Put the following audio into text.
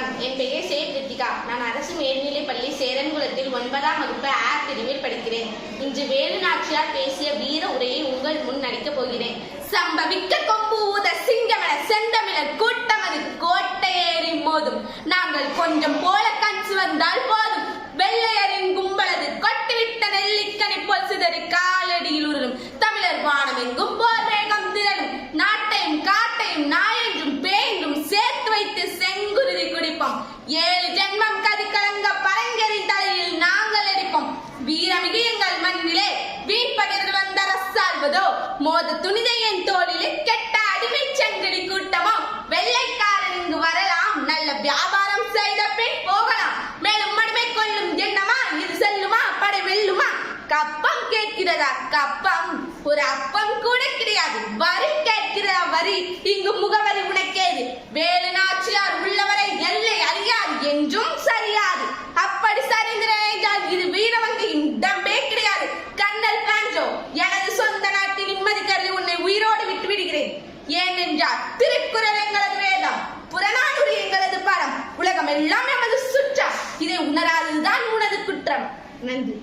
வணக்கம் என் பெயர் சே கிருத்திகா நான் அரசு மேல்நிலைப் பள்ளி சேரன்குளத்தில் ஒன்பதாம் வகுப்பு ஆ பிரிவில் படிக்கிறேன். இன்று வேலு நாச்சியார் பேசிய வீர உரையை உங்கள் முன் நடிக்கப் போகிறேன். சம்பவிக்க கொம்பு ஊத சிங்கமென செந்தமிழர் கூட்டமது கோட்டையேறி மோதும் நாங்கள் கொஞ்சம் போல கஞ்சி வந்தால் போ செங்குருதி ஏழு ஜென்மம் கதி கலங்க பரங்கரி தலையில் நாங்கள் அடிப்போம் வீரமிகு எங்கள் மண்ணிலே வீண்பகிர்ந்து வந்த அரசாள்வதோ மோத துணிதை என் தோளிலே கெட்ட அடிமை சங்கிலி கூட்டமோ? வெள்ளைக்காரன் இங்கு வரலாம். நல்ல வியாபாரம் செய்த பின் போகலாம். மேலும் மடிமை கொள்ளும் எண்ணமா? இது செல்லுமா? படை வெல்லுமா? கப்பம் கேட்கிறதா? கப்பம். ஒரு அப்பம் கூட கிடையாது. வரும் ஏனென்றால் திருக்குறள் எங்களது வேதம் புறநானூறு எங்களது படம். உலகம் எல்லாம் எமது சுற்றம். இதை உணராததுதான் உனது குற்றம். நன்றி.